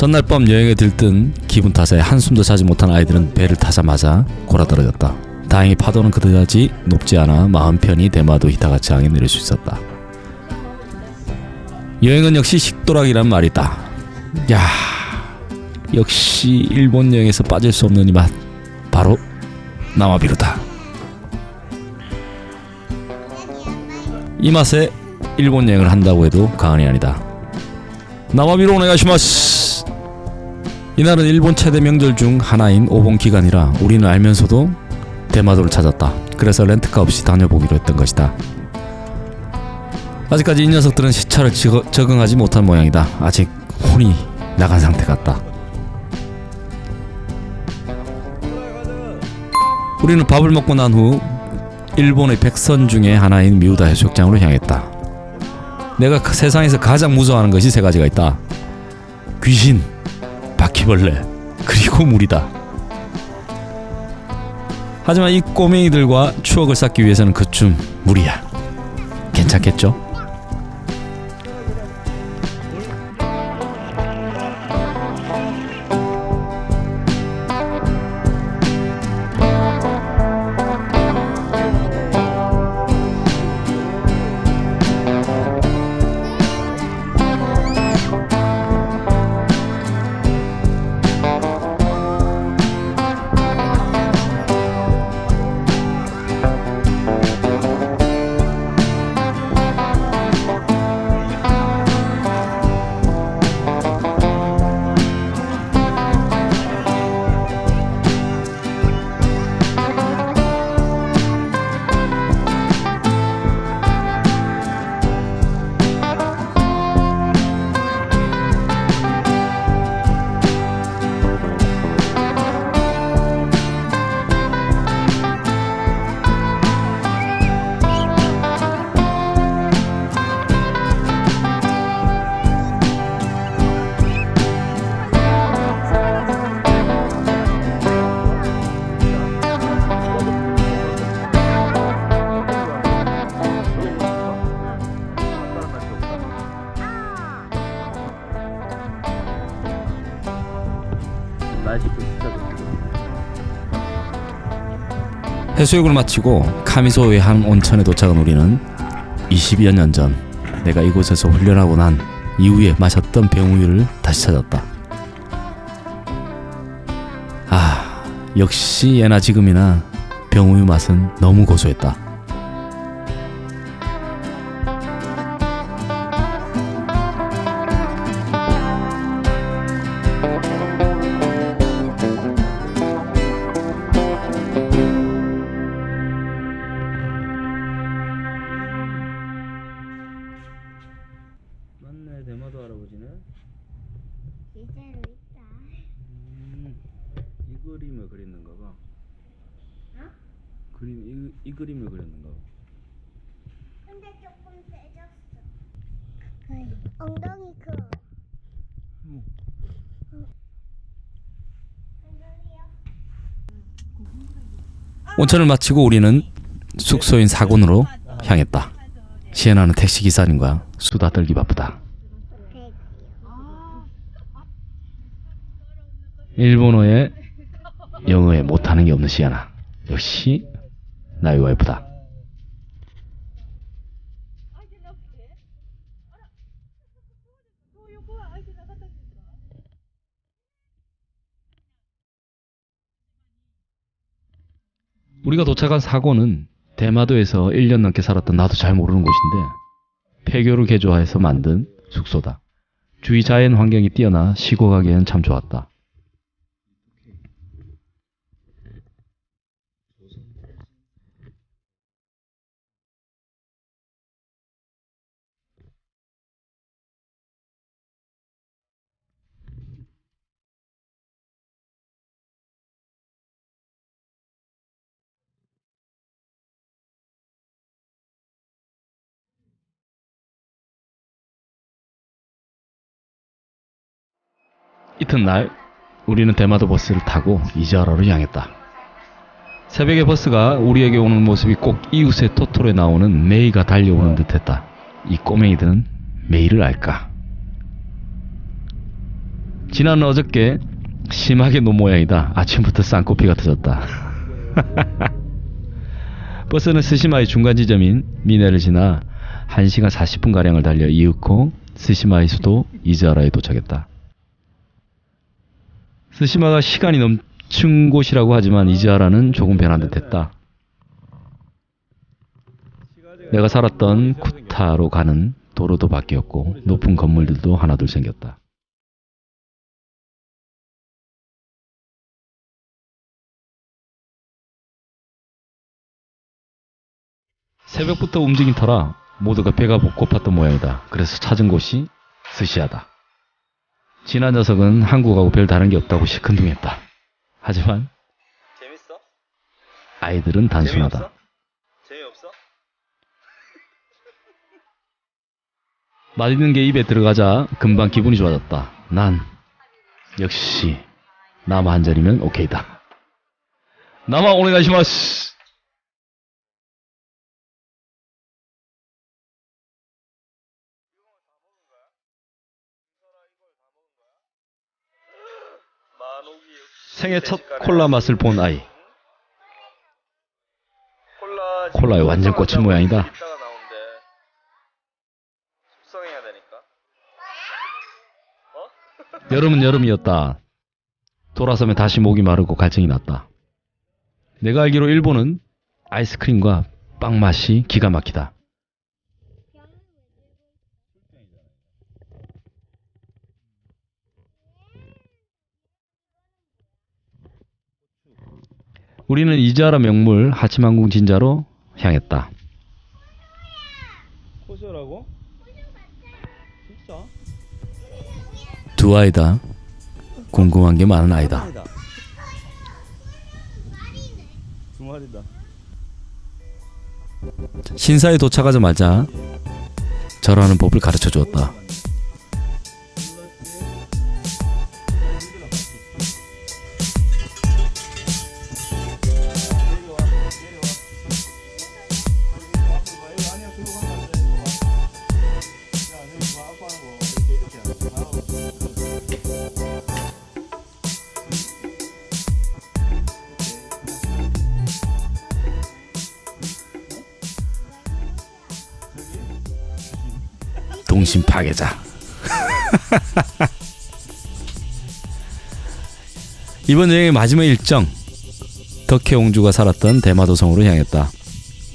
전날 밤 여행에 들뜬 기분 탓에 한숨도 자지 못한 아이들은 배를 타자마자 골아떨어졌다. 다행히 파도는 그다지 높지 않아 마음 편히 대마도 히타가치 항에 내릴 수 있었다. 여행은 역시 식도락이란 말이 있다. 야, 역시 일본 여행에서 빠질 수 없는 이 맛, 바로 나마비루다. 이 맛에 일본 여행을 한다고 해도 과언이 아니다. 나마비로 오네가시마스. 이날은 일본 최대 명절 중 하나인 오본 기간이라 우리는 알면서도 대마도를 찾았다. 그래서 렌트카 없이 다녀보기로 했던 것이다. 아직까지 이 녀석들은 시차를 지거- 적응하지 못한 모양이다. 아직 혼이 나간 상태 같다. 우리는 밥을 먹고 난 후 일본의 백선 중에 하나인 미우다 해수욕장으로 향했다. 내가 그 세상에서 가장 무서워하는 것이 세 가지가 있다. 귀신, 바퀴벌레, 그리고 물이다. 하지만 이 꼬맹이들과 추억을 쌓기 위해서는 그쯤 물이야. 괜찮겠죠? 해수욕을 마치고 카미소의 한 온천에 도착한 우리는 20여 년 전 내가 이곳에서 훈련하고 난 이후에 마셨던 병우유를 다시 찾았다. 아, 역시 예나 지금이나 병우유 맛은 너무 고소했다. 맞네, 대마도 할아버지네. 이대로 있다. 이 그림을 그렸는가 봐. 어? 그림 이, 이 그림을 그렸는가 봐. 근데 조금 세졌어. 엉덩이 커. 응. 엉덩이요? 온천을 마치고 우리는 숙소인 사군으로 향했다. 시에나는 택시 기사님과 수다 떨기 바쁘다. 백. 일본어에 영어에 못하는 게 없는 시에나. 역시 나의 와이프다. 우리가 도착한 사고는 대마도에서 1년 넘게 살았던 나도 잘 모르는 곳인데 폐교를 개조해서 만든 숙소다. 주위 자연 환경이 뛰어나 쉬고 가기에는 참 좋았다. 이튿날 우리는 대마도 버스를 타고 이자라로 향했다. 새벽에 버스가 우리에게 오는 모습이 꼭 이웃의 토토로에 나오는 메이가 달려오는 듯했다. 이 꼬맹이들은 메이를 알까? 지난 어저께 심하게 논 모양이다. 아침부터 쌍코피가 터졌다. 버스는 스시마의 중간 지점인 미네를 지나 1시간 40분가량을 달려 이윽고 스시마의 수도 이즈하라에 도착했다. 스시마가 시간이 넘친 곳이라고 하지만 이즈하라는 조금 변한 듯했다. 내가 살았던 쿠타로 가는 도로도 바뀌었고 높은 건물들도 하나둘 생겼다. 새벽부터 움직인 터라 모두가 배가 고팠던 모양이다. 그래서 찾은 곳이 스시야다. 지난 녀석은 한국하고 별 다른 게 없다고 시큰둥했다. 하지만 재밌어? 아이들은 단순하다. 재미없어? 재미없어? 맛있는 게 입에 들어가자 금방 기분이 좋아졌다. 난 역시 나마 한 잔이면 오케이다. 나마 오네가시마스. 생애 첫 콜라 맛을 본 아이. 콜라 콜라에 완전 꽂힌 모양이다. 여름은 여름이었다. 돌아서면 다시 목이 마르고 갈증이 났다. 내가 알기로 일본은 아이스크림과 빵 맛이 기가 막히다. 우리는 이자라 명물 하치만궁 진자로 향했다. 코셔라고? 진짜? 두 아이다. 궁금한 게 많은 아이다. 두 마리다. 신사에 도착하자마자 절하는 법을 가르쳐 주었다. 동심 파괴자. 이번 여행의 마지막 일정. 덕혜 옹주가 살았던 대마도성으로 향했다.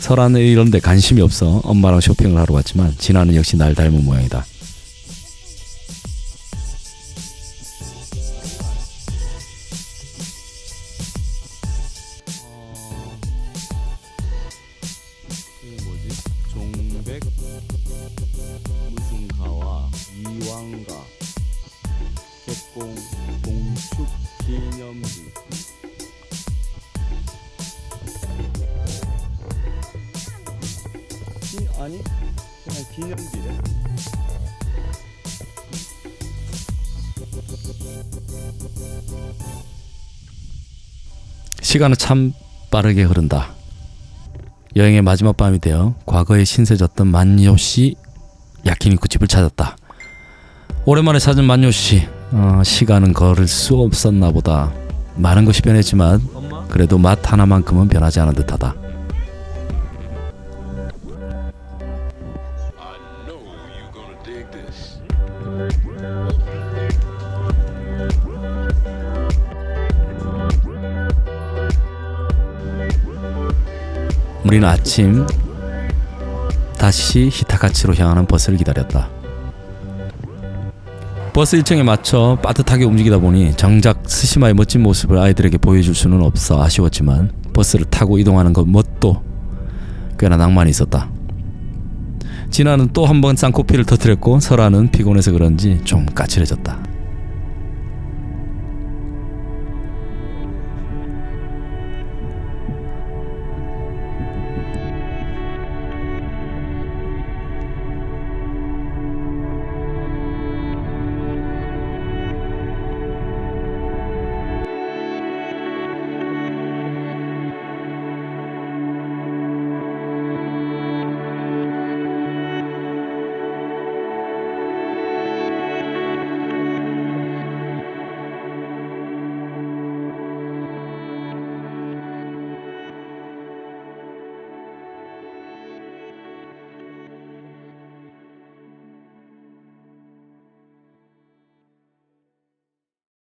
설아는 이런데 관심이 없어 엄마랑 쇼핑을 하러 갔지만 진아는 역시 날 닮은 모양이다. 동축 기념비 기, 아니 그냥 기념비래. 시간은 참 빠르게 흐른다. 여행의 마지막 밤이 되어 과거에 신세졌던 만요시 야키니쿠 집을 찾았다. 오랜만에 찾은 만요시 어, 시간은 걸을 수 없었나 보다. 많은 것이 변했지만? 그래도 맛 하나만큼은 변하지 않은 듯하다. 우리는 아침 다시 히타카치로 향하는 버스를 기다렸다. 버스 일정에 맞춰 빠듯하게 움직이다 보니 정작 스시마의 멋진 모습을 아이들에게 보여줄 수는 없어 아쉬웠지만 버스를 타고 이동하는 것 뭣도 꽤나 낭만이 있었다. 진아는 또 한 번 쌍코피를 터뜨렸고 설아는 피곤해서 그런지 좀 까칠해졌다.